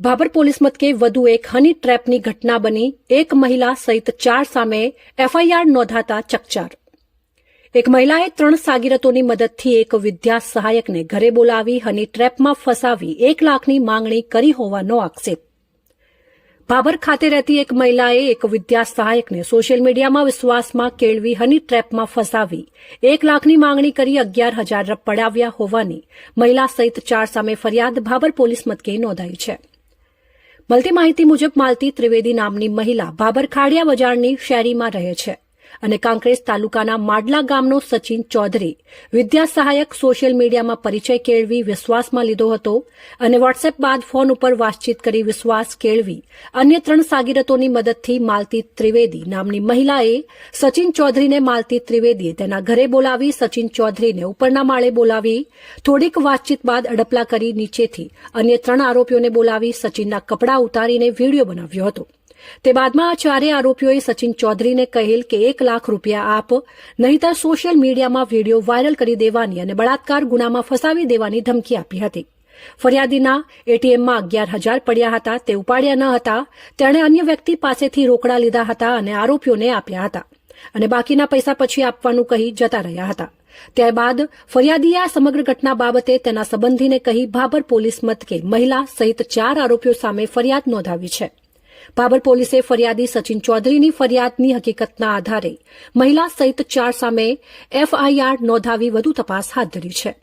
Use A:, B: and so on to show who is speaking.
A: Bhabhar police મથકે વધુ એક હની ટ્રેપની ઘટના બની. એક મહિલા સહિત ચાર સામે એફઆઈઆર નોંધાતા ચકચાર. એક મહિલાએ ત્રણ સાગીરતોની મદદથી એક વિદ્યા સહાયકને ઘરે બોલાવી હની ટ્રેપમાં ફસાવી એક લાખની માંગણી કરી હોવાનો આક્ષેપ. ભાભર ખાતે રહેતી એક મહિલાએ એક વિદ્યા સહાયકને સોશિયલ મીડિયામાં વિશ્વાસમાં કેળવી હની ટ્રેપમાં ફસાવી એક લાખની માંગણી કરી અગિયાર હજાર પડાવ્યા હોવાની મહિલા સહિત ચાર સામે ફરિયાદ ભાભર પોલીસ મથકે નોંધાઈ છે. મળતી માહિતી મુજબ માલતી ત્રિવેદી નામની મહિલા ભાભર ખાડિયા બજારની શેરીમાં રહે છે. અને કાંકરેજ તાલુકાના માડલા ગામનો સચિન ચૌધરી વિદ્યા સહાયક સોશિયલ મીડિયામાં પરિચય કેળવી વિશ્વાસમાં લીધો હતો અને વોટ્સએપ બાદ ફોન ઉપર વાતચીત કરી વિશ્વાસ કેળવી અન્ય ત્રણ સાગીરતોની મદદથી માલતી ત્રિવેદી નામની મહિલાએ સચિન ચૌધરીને માલતી ત્રિવેદીએ તેના ઘરે બોલાવી સચિન ચૌધરીને ઉપરના માળે બોલાવી થોડીક વાતચીત બાદ અડપલા કરી નીચેથી અન્ય ત્રણ આરોપીઓને બોલાવી સચિનના કપડાં ઉતારીને વીડિયો બનાવ્યો હતો. તે બાદમાં આ ચારેય આરોપીઓએ સચિન ચૌધરીને કહેલ કે એક લાખ રૂપિયા આપ, નહીતર સોશિયલ મીડિયામાં વીડિયો વાયરલ કરી દેવાની અને બળાત્કાર ગુનામાં ફસાવી દેવાની ધમકી આપી હતી. ફરિયાદીના એટીએમમાં અગિયાર હજાર પડ્યા હતા, તે ઉપાડ્યા ન હતા, તેણે અન્ય વ્યક્તિ પાસેથી રોકડા લીધા હતા અને આરોપીઓને આપ્યા હતા અને બાકીના પૈસા પછી આપવાનું કહી જતા રહ્યા હતા. ત્યારબાદ ફરિયાદીએ આ સમગ્ર ઘટના બાબતે તેના સંબંધીને કહી ભાભર પોલીસ મથકે મહિલા સહિત ચાર આરોપીઓ સામે ફરિયાદ નોંધાવી છે. ભાભર પોલીસે ફરિયાદી સચિન ચૌધરીની ફરિયાદની હકીકતના આધારે મહિલા સહિત ચાર સામે એફઆઈઆર નોંધાવી વધુ તપાસ હાથ ધરી છે.